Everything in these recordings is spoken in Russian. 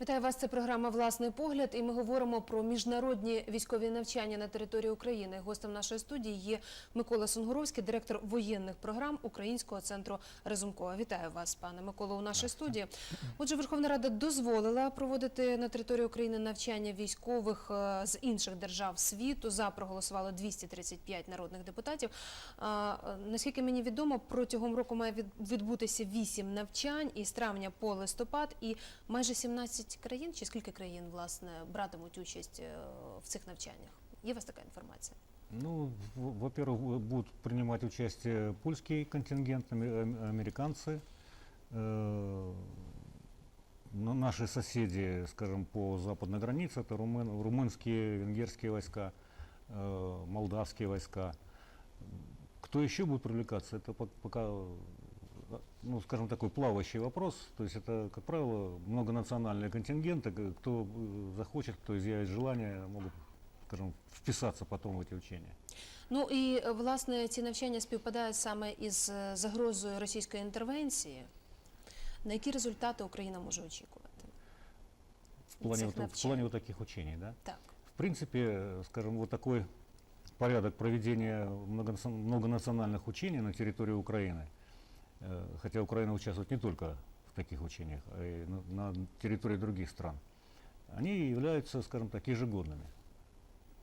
Вітаю вас. Це програма Власний погляд. І ми говоримо про міжнародні військові навчання на території України. Гостем нашої студії є Микола Сунгуровський, директор воєнних програм Українського центру Разумкова. Вітаю вас, пане Миколо, у нашій студії. Отже, Верховна Рада дозволила проводити на території України навчання військових е, з інших держав світу. За проголосувало 235 народних депутатів. Е, Наскільки мені відомо, протягом року має відбутися 8 навчань із травня по листопад, і майже 17 країн, чи скільки країн власне братимуть участь е, в цих навчаннях? Є у вас така інформація? Ну, в- во-первых, бу- будут принимать участие польский контингент, аме- ам- американцы, э, ну, наши соседи, скажем, по западной границе, это румын- румынские, венгерские войска, э, молдавские войска. Кто еще будет привлекаться, это пок- пока, э, ну, скажем, такой плавающий вопрос. То есть это, как правило, многонациональные контингенты. К- Кто э, захочет, кто изъявит желание, могут, скажем, вписаться потом в эти учения. Ну і е, власне ці навчання співпадають саме із е, загрозою російської інтервенції. На які результати Україна може очікувати? В плане, Цих вот, в навчань. плане вот таких учений, да? Так. В принципе, э, скажем, вот такой порядок проведения многонацион- многонациональных учений на территории Украины, э, хотя Украина участвует не только в таких учениях, а и на, на территории других стран, они являются, скажем так, ежегодными.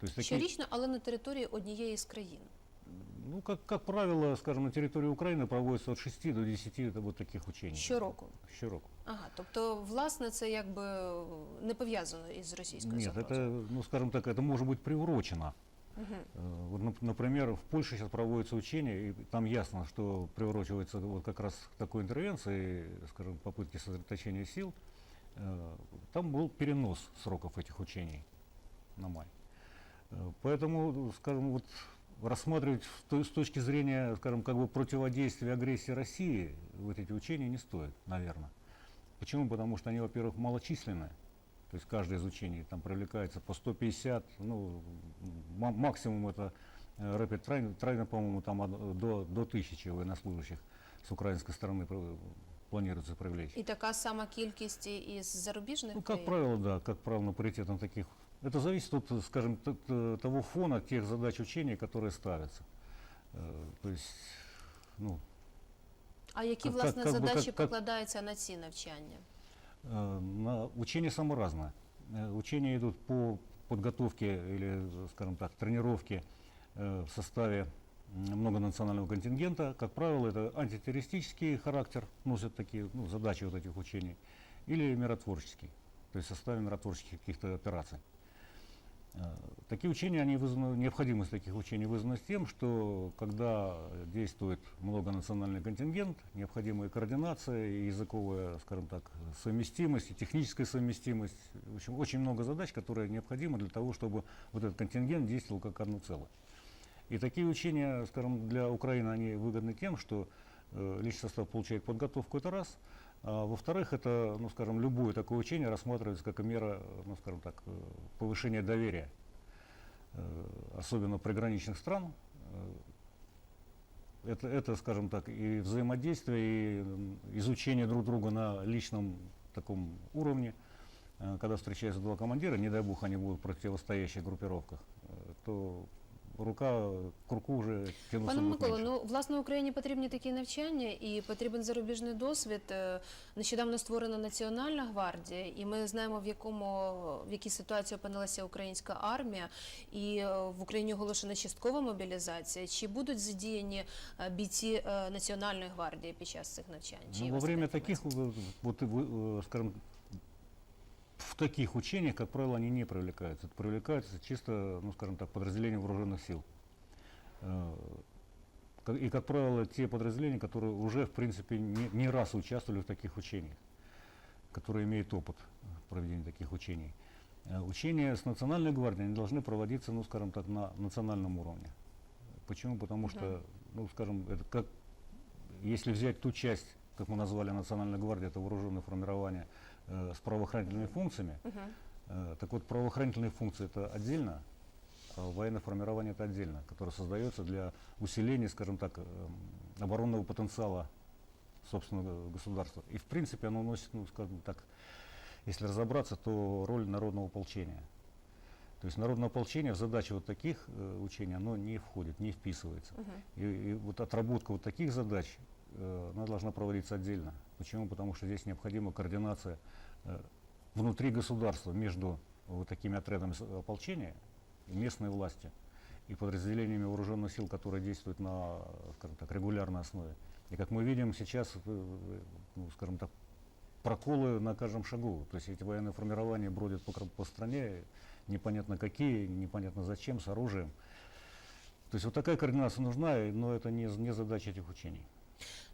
То есть такие- Щорічно, але на території однієї з країн. ну, как, как правило, скажем, на территории Украины проводится от 6 до 10 вот таких учений. Щороку. Щороку. Ага, тобто, власне, це якби не пов'язано із російською Нет, загрозою. это, ну, скажем так, это может быть приурочено. Э, Вот, нап- например, в Польше сейчас проводятся учения, и там ясно, что приурочивается вот как раз к такой интервенции, скажем, попытки сосредоточения сил. Э, Там был перенос сроков этих учений на май. Э, Поэтому, скажем, вот рассматривать с точки зрения, скажем, как бы противодействия агрессии России вот эти учения не стоит, наверное. Почему? Потому что они, во-первых, малочисленные. То есть каждое из учений там привлекается по 150, ну, ма- максимум это э, Rapid Train, Train, по-моему, там од- до, до тысячи военнослужащих с украинской стороны пр- планируется привлечь. І така сама кількість і із зарубіжних Ну, как країн? правило, да, как правило, на паритетом таких. Это зависит от, скажем, т- т- того фона, тех задач учений, которые ставятся. Э, То есть, ну, А які, Как- власне, как- как бы, задачі как- как- покладаються на ці навчання? Э, На учения само разное. Э, Учения идут по подготовке или, скажем так, тренировке э, в составе многонационального контингента. Как правило, это антитеррористический характер носят такие ну, задачи вот этих учений, или миротворческий, то есть в составе миротворческих каких-то операций. Э, Такие учения, они вызваны, необходимость таких учений вызвана тем, что когда действует многонациональный контингент, необходимая координация, языковая, скажем так, совместимость, и техническая совместимость. В общем, очень много задач, которые необходимы для того, чтобы вот этот контингент действовал как одно целое. И такие учения, скажем, для Украины, они выгодны тем, что э, личный состав получает подготовку, это раз. А во-вторых, это, ну, скажем, любое такое учение рассматривается как мера, ну, скажем так, э, повышения доверия, э, особенно приграничных стран. Э, Это, это, скажем так, и взаимодействие, и изучение друг друга на личном таком уровне. Когда встречаются два командира, не дай бог они будут в противостоящих группировках, то рука к руку вже тянуться Пане будуть Миколо, менше. ну власне Україні потрібні такі навчання і потрібен зарубіжний досвід. Е, Нещодавно створена Національна гвардія, і ми знаємо в якому в якій ситуації опинилася українська армія, і е, в Україні оголошена часткова мобілізація. Чи будуть задіяні е, бійці е, Національної гвардії під час цих навчань? Чи є Ну, у во вас время така таких, інформація? э, вот, вы, э, скажем, в таких учениях, как правило, они не привлекаются. Это привлекаются чисто, ну, скажем так, подразделения вооруженных сил. Э, И, как правило, те подразделения, которые уже, в принципе, не, не раз участвовали в таких учениях, которые имеют опыт проведения таких учений. Э, Учения с Национальной гвардией они должны проводиться, ну, скажем так, на национальном уровне. Почему? Потому что, ну, скажем, это как, если взять ту часть, как мы назвали Национальная гвардия, это вооруженные формирования э, с правоохранительными функциями. Э, Так вот, правоохранительные функции это отдельно, а военное формирование это отдельно, которое создается для усиления, скажем так, эм, оборонного потенциала собственного государства. И в принципе оно носит, ну, скажем так, если разобраться, то роль народного ополчения. То есть народное ополчение в задачи вот таких э, учений, оно не входит, не вписывается. Мгм. И, и вот отработка вот таких задач, она должна проводиться отдельно. Почему? Потому что здесь необходима координация э, внутри государства между вот такими отрядами с- ополчения и местной властью и подразделениями вооруженных сил, которые действуют на, скажем так, регулярной основе. И как мы видим сейчас, э, ну, скажем так, проколы на каждом шагу. То есть эти военные формирования бродят по, по стране, непонятно какие, непонятно зачем, с оружием. То есть вот такая координация нужна, но это не, не задача этих учений.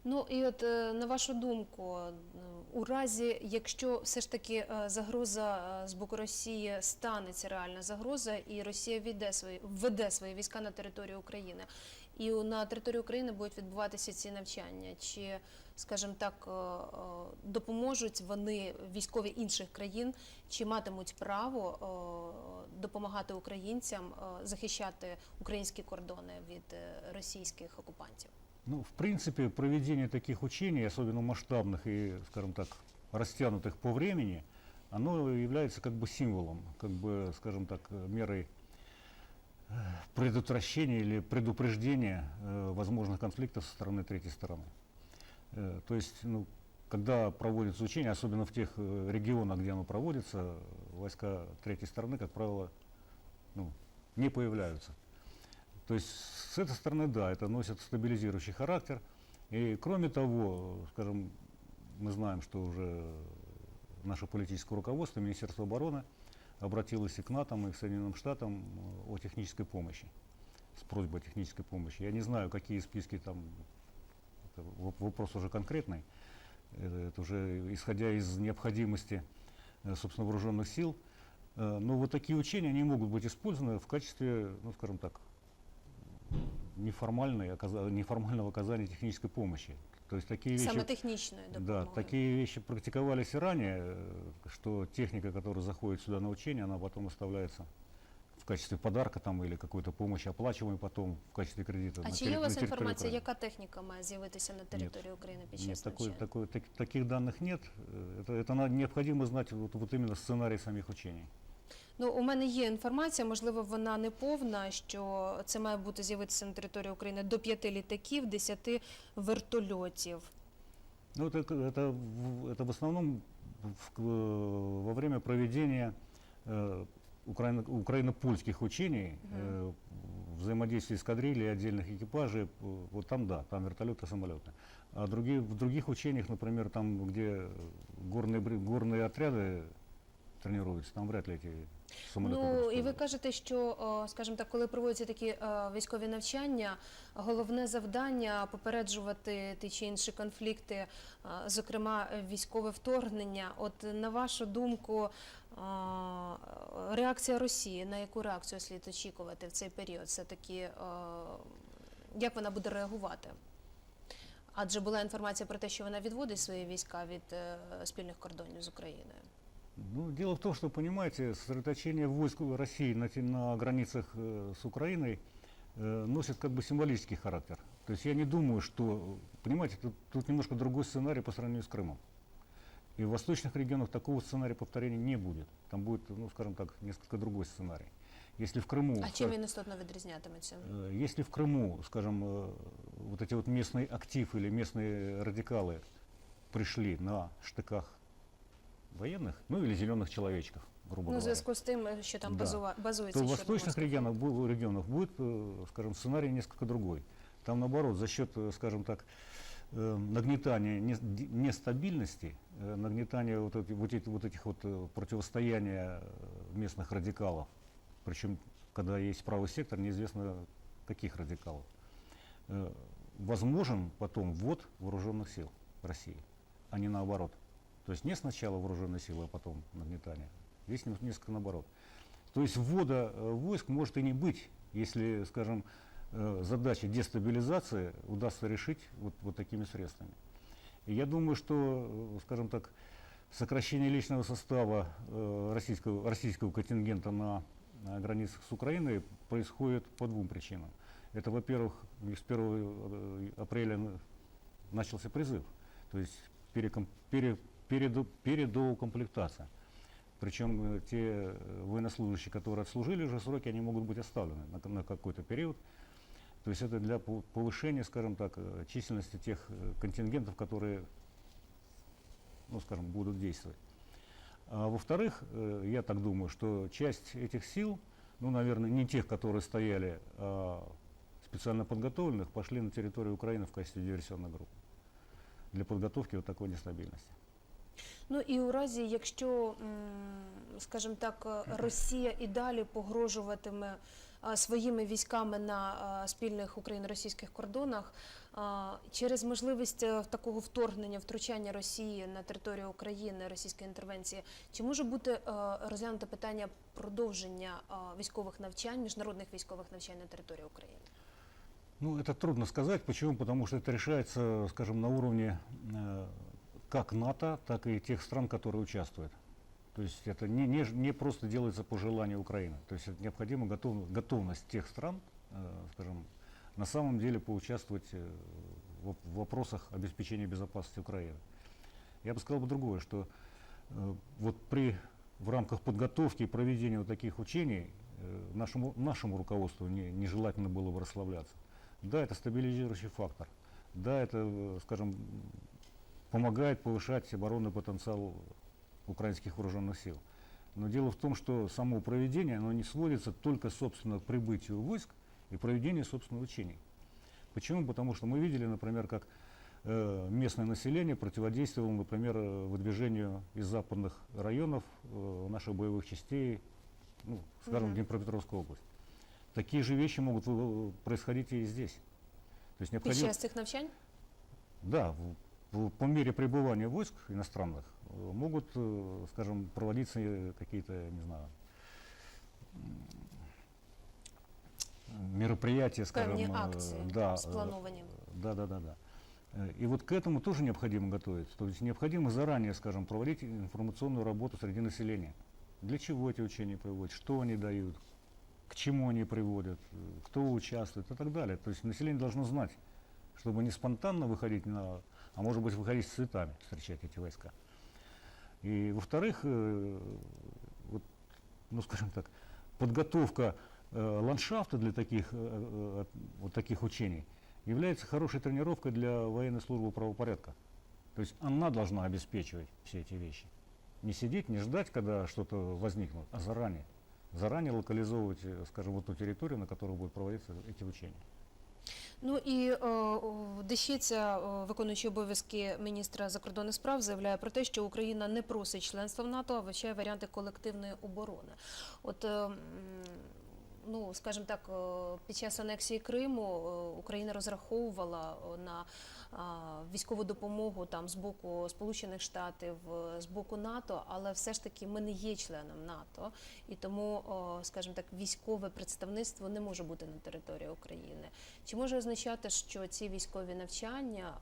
Ну і от е, на вашу думку, е, у разі, якщо все ж таки е, загроза з боку Росії станеться реальна загроза, і Росія введе свої введе свої війська на територію України, і на території України будуть відбуватися ці навчання, чи, скажімо так, допоможуть вони військові інших країн, чи матимуть право допомагати українцям захищати українські кордони від російських окупантів? Ну, в принципе, проведение таких учений, особенно масштабных и, скажем так, растянутых по времени, оно является как бы символом, как бы, скажем так, мерой э, предотвращения или предупреждения э, возможных конфликтов со стороны третьей стороны. Э, то есть, ну, когда проводятся учения, особенно в тех э, регионах, где оно проводится, войска третьей стороны, как правило, ну, не появляются. То есть с этой стороны, да, это носит стабилизирующий характер. И кроме того, скажем, мы знаем, что уже наше политическое руководство, Министерство обороны обратилось и к НАТО, и к Соединенным Штатам э, о технической помощи, с просьбой о технической помощи. Я не знаю, какие списки там, это воп- вопрос уже конкретный, это уже исходя из необходимости, э, собственно, вооруженных сил. Э, Но вот такие учения, они могут быть использованы в качестве, ну, скажем так, неформальной, оказа- неформального оказания технической помощи. То есть такие вещи... Саме технічної Да, допомоги. такие вещи практиковались и ранее, э, что техника, которая заходит сюда на учение, она потом оставляется в качестве подарка там или какой-то помощи, оплачиваемой потом в качестве кредита. А на чи терри- є у на вас территории інформація, Украины. яка техніка має з'явитися на території України під Нет, час такой, навчання? такой, так- таких данных нет. Э, Это, это на- необходимо знать вот, вот именно сценарий самих учений. Ну, у мене є інформація, можливо, вона не повна, що це має бути з'явитися на території України до п'яти літаків, десяти вертольотів. Ну, это, к- это, в- это в основном в- э, во время проведения э, украино- украино-польских учений, э, взаимодействия эскадрильи, отдельных экипажей, э, вот там да, там вертолеты, самолеты. А другие, в других учениях, например, там, где горные, бри- горные отряды тренируются, там вряд ли эти самолеты Ну і ви кажете, що, скажімо так, коли проводяться такі е, військові навчання, головне завдання попереджувати ті чи інші конфлікти, е, зокрема військове вторгнення. От на вашу думку, е, реакція Росії, на яку реакцію слід очікувати в цей період? Все таки, як вона буде реагувати? Адже була інформація про те, що вона відводить свої війська від спільних кордонів з Україною. Ну, дело в том, что, понимаете, сосредоточение войск России на, те- на границах э, с Украиной э, носит как бы символический характер. То есть я не думаю, что, понимаете, тут, тут немножко другой сценарий по сравнению с Крымом. И в восточных регионах такого сценария повторения не будет. Там будет, ну, скажем так, несколько другой сценарий. Если в Крыму... А ска- чим він істотно відрізнятиметься? Э, Если в Крыму, скажем, э, вот эти вот местный актив или местные радикалы пришли на штыках военных, ну или зеленых человечков, грубо Ну, в говоря, зв'язку з тим, що там Да. базува- базується то в восточных регионах, регионах будет, э, скажем, сценарий несколько другой. Там наоборот, за счет, э, скажем так, э, нагнетания нестабильности, э, нагнетания вот, эти- вот, эти- вот этих вот э, противостояния э, местных радикалов, причем когда есть правый сектор, неизвестно каких радикалов, э, возможен потом ввод вооруженных сил России, а не наоборот. То есть не сначала вооруженные силы, а потом нагнетание. Здесь несколько наоборот. То есть ввода э, войск может и не быть, если, скажем, э, задача дестабилизации удастся решить вот, вот такими средствами. И я думаю, что, э, скажем так, сокращение личного состава российского, российского контингента на, на границах с Украиной происходит по двум причинам. Это, во-первых, с 1 э, апреля начался призыв, то есть переком- пере- переду- передоукомплектация. Причем э, те э, военнослужащие, которые отслужили уже сроки, они могут быть оставлены на, на какой-то период. То есть это для пов- повышения, скажем так, э, численности тех контингентов, которые, ну, скажем, будут действовать. А во-вторых, я так думаю, что часть этих сил, ну, наверное, не тех, которые стояли, а специально подготовленных, пошли на территорию Украины в качестве диверсионной группы для подготовки вот такой нестабильности. Ну і у разі, якщо, м, скажімо так, е, Росія і далі погрожуватиме е, своїми військами на е, спільних україно-російських кордонах, е, через можливість е, такого вторгнення, втручання Росії на територію України, російської інтервенції, чи може бути е, розглянуто питання продовження е, військових навчань, міжнародних військових навчань на території України? Ну, это трудно сказать. Почему? Потому что это решается, скажем, на уровне э, как НАТО, так и тех стран, которые участвуют. То есть это не, не, не просто делается по желанию Украины. То есть это необходима готов, готовность тех стран, э, скажем, на самом деле поучаствовать э, в, в вопросах обеспечения безопасности Украины. Я бы сказал бы другое, что э, вот при в рамках подготовки и проведения вот таких учений э, нашему, нашему руководству не, нежелательно было бы расслабляться. Да, это стабилизирующий фактор. Да, это, э, скажем, помогает повышать оборонный потенциал украинских вооруженных сил. Но дело в том, что само проведение, оно не сводится только, собственно, к прибытию войск и проведению, собственно, учений. Почему? Потому что мы видели, например, как э, местное население противодействовало, например, выдвижению из западных районов э, наших боевых частей, ну, скажем, Мгм. в Днепропетровскую область. Такие же вещи могут э, происходить и здесь. То есть Під необходимо... час цих навчань? Да, по мере пребывания войск иностранных э, могут, э, скажем, проводиться э, какие-то, не знаю, м, мероприятия, скажем, Певні э, акції да, э, сплановані. да, да, да, да. Э, И вот к этому тоже необходимо готовиться. То есть необходимо заранее, скажем, проводить информационную работу среди населения. Для чего эти учения проводят, что они дают, к чему они приводят, э, кто участвует и так далее. То есть население должно знать, чтобы не спонтанно выходить на, а может быть выходить с цветами, встречать эти войска. И во-вторых, э, вот, ну скажем так, подготовка э, ландшафта для таких, э, э, вот таких учений является хорошей тренировкой для военной службы правопорядка. То есть она должна обеспечивать все эти вещи. Не сидеть, не ждать, когда что-то возникнет, а заранее. Заранее локализовывать, э, скажем, вот ту территорию, на которой будут проводиться эти учения. Ну і е, Дещиця, виконуючи обов'язки міністра закордонних справ, заявляє про те, що Україна не просить членства в НАТО, а вивчає варіанти колективної оборони. От, е, м, ну, скажімо так, е, під час анексії Криму е, Україна розраховувала е, на військову допомогу там з боку Сполучених Штатів, з боку НАТО, але все ж таки ми не є членом НАТО, і тому, скажімо так, військове представництво не може бути на території України. Чи може означати, що ці військові навчання,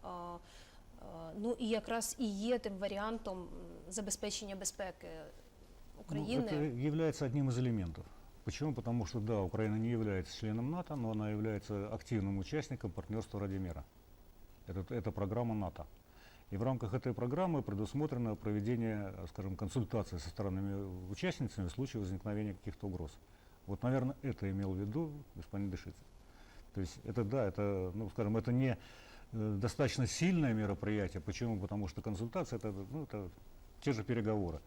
ну і якраз і є тим варіантом забезпечення безпеки України? Ну, это является одним из элементов. Почему? Потому что, да, Украина не является членом НАТО, но она является активным участником партнерства ради мира. Это, это программа НАТО. И в рамках этой программы предусмотрено проведение, скажем, консультаций со странами участницами в случае возникновения каких-то угроз. Вот, наверное, это имел в виду господин Дышица. То есть это, да, это, ну, скажем, это не э, достаточно сильное мероприятие. Почему? Потому что консультация это, ну, это те же переговоры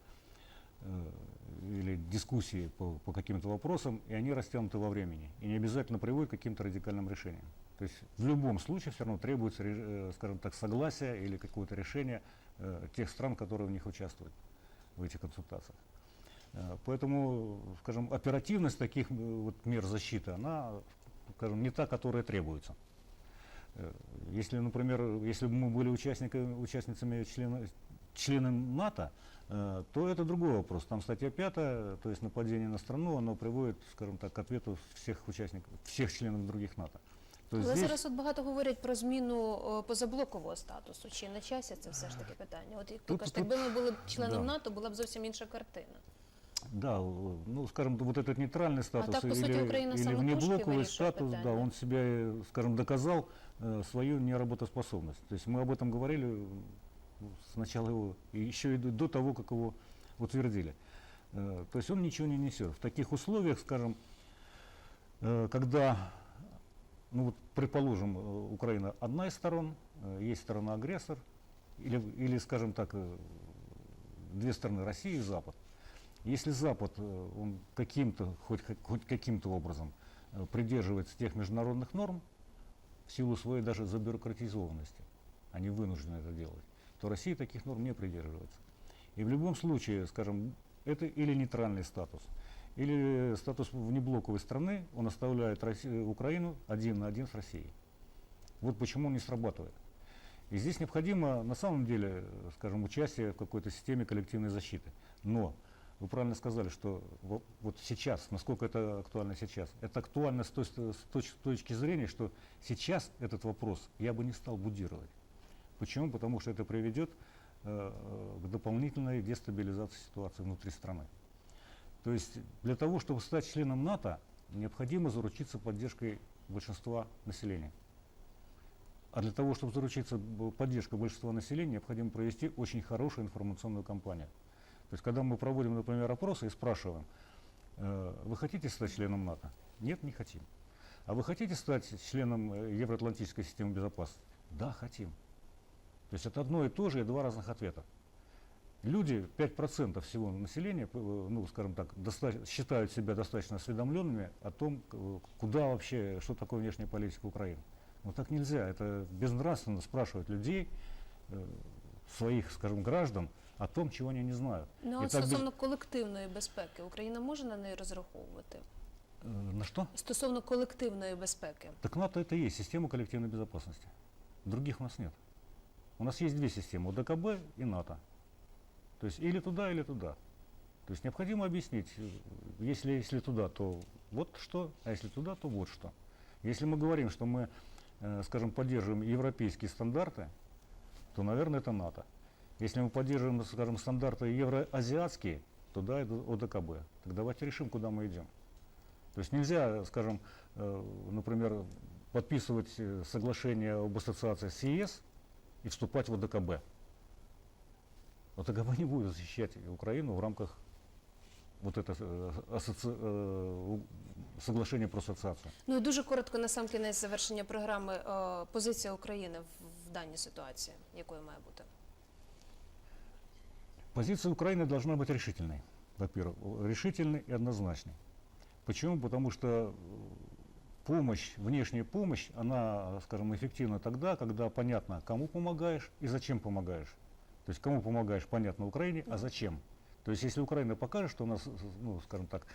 или дискуссии по, по каким-то вопросам, и они растянуты во времени. И не обязательно приводят к каким-то радикальным решениям. То есть в любом случае все равно требуется, ре- э, скажем так, согласие или какое-то решение э, тех стран, которые в них участвуют, в этих консультациях. Э, Поэтому, скажем, оперативность таких э, вот мер защиты, она, скажем, не та, которая требуется. Э, Если, например, если бы мы были участниками, участницами члена, членом НАТО, э, то это другой вопрос. Там статья 5, то есть нападение на страну, оно приводит, скажем так, к ответу всех участников, всех членов других НАТО. То есть Але здесь- зараз от багато говорять про зміну е, позаблокового статусу. Чи на часі це все ж таки питання? От як ви Тут- кажете, тут- якби ми були б членом да. НАТО, була б зовсім інша картина. Да, э, ну, скажем, вот этот нейтральный статус так, по сути, или, Украина или самотужки внеблоковый вирішує статус, да, питання. он себя, э, скажем, доказал э, свою неработоспособность. То есть мы об этом говорили э, ну, сначала его, еще и до того, как его утвердили. Э, То есть он ничего не несет. В таких условиях, скажем, э, когда, ну вот, предположим, э, Украина одна из сторон, есть сторона-агрессор, или, или, скажем так, две стороны, Россия и Запад. Если Запад, он каким-то, хоть, хоть каким-то образом придерживается тех международных норм, в силу своей даже забюрократизованности, они вынуждены это делать, то Россия таких норм не придерживается. И в любом случае, скажем, это или нейтральный статус, или статус внеблоковой страны, он оставляет Росси- Украину один на один с Россией. Вот почему он не срабатывает. И здесь необходимо, на самом деле, скажем, участие в какой-то системе коллективной защиты. Но вы правильно сказали, что во- вот сейчас, насколько это актуально сейчас, это актуально с той, с точ- точки зрения, что сейчас этот вопрос я бы не стал будировать. Почему? Потому что это приведет э, к дополнительной дестабилизации ситуации внутри страны. То есть для того, чтобы стать членом НАТО, необходимо заручиться поддержкой большинства населения. А для того, чтобы заручиться поддержкой большинства населения, необходимо провести очень хорошую информационную кампанию. То есть, когда мы проводим, например, опросы и спрашиваем, э, вы хотите стать членом НАТО? Нет, не хотим. А вы хотите стать членом э, Евроатлантической системы безопасности? Да, хотим. То есть это одно и то же и два разных ответа. Люди, 5% всего населения, п- э, ну, скажем так, доста- считают себя достаточно осведомленными о том, к- куда вообще, что такое внешняя политика Украины. Но так нельзя. Это безнравственно спрашивать людей, э, своих, скажем, граждан, о том, чего они не знают. Ну, І а так без- стосовно колективної безпеки, Україна може на неї розраховувати? Э, На что? Стосовно колективної безпеки. Так НАТО это и есть система коллективной безопасности. Других у нас нет. У нас есть две системы, ОДКБ и НАТО. То есть или туда, или туда. То есть необходимо объяснить, если, если туда, то вот что, а если туда, то вот что. Если мы говорим, что мы, э, скажем, поддерживаем европейские стандарты, то, наверное, это НАТО. Если мы поддерживаем, скажем, стандарты евроазиатские, то да, это ОДКБ. Так давайте решим, куда мы идем. То есть нельзя, скажем, э, например, подписывать э, соглашение об ассоциации с ЕС и вступать в ОДКБ. ОДКБ не будет защищать Украину в рамках вот это э, асоци- э, у- соглашения про ассоциацию. Ну і дуже коротко на сам кінець завершення програми е, позиція України в, в даній ситуації, якою має бути. Позиция Украины должна быть решительной, во-первых, о- решительной и однозначной. Почему? Потому что э, помощь, внешняя помощь, она, скажем, эффективна тогда, когда понятно, кому помогаешь и зачем помогаешь. То есть кому помогаешь, понятно, Украине, а зачем. То есть если Украина покажет, что у нас, ну, скажем так,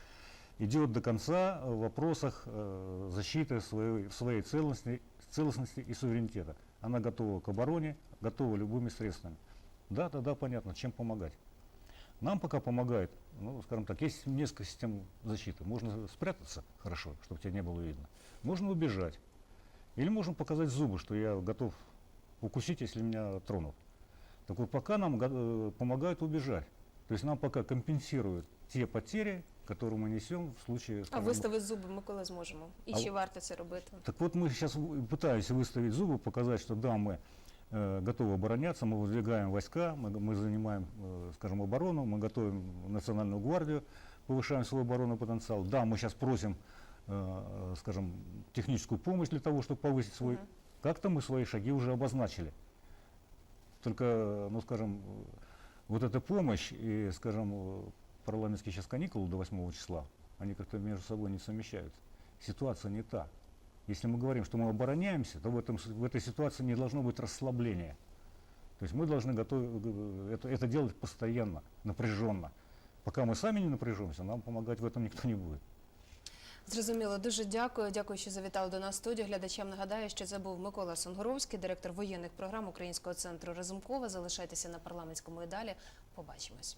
идет до конца в вопросах э, защиты своей, своей целостности, целостности и суверенитета, она готова к обороне, готова любыми средствами. Да, тогда понятно, чем помогать. Нам пока помогает, ну, скажем так, есть несколько систем защиты. Можно спрятаться хорошо, чтобы тебя не было видно. Можно убежать. Или можем показать зубы, что я готов укусить, если меня тронут. Так вот, пока нам э, помогают убежать. То есть нам пока компенсируют те потери, которые мы несем в случае... А скажем, виставити зуби ми коли зможемо? І А чи варто це робити? так вот мы сейчас пытаемся выставить зубы, показать, что да, мы готовы обороняться, мы выдвигаем войска, мы, мы занимаем, э, скажем, оборону, мы готовим национальную гвардию, повышаем свой оборонный потенциал. Да, мы сейчас просим, э, скажем, техническую помощь для того, чтобы повысить свой. Мгм. Как-то мы свои шаги уже обозначили. Только, ну, скажем, э, вот эта помощь и, скажем, э, парламентские сейчас каникулы до 8 числа, они как-то между собой не совмещаются. Ситуация не та. Если мы говорим, что мы обороняемся, то в, этом, с- в этой ситуации не должно быть расслабления. То есть мы должны готов, э, это, это делать постоянно, напряженно. Пока мы сами не напряжемся, нам помогать в этом никто не будет. Зрозуміло, дуже дякую. Дякую, що завітали до нас в студію. Глядачам нагадаю, що це був Микола Сонгоровський, директор воєнних програм Українського центру Разумкова. Залишайтеся на парламентському і далі. Побачимось.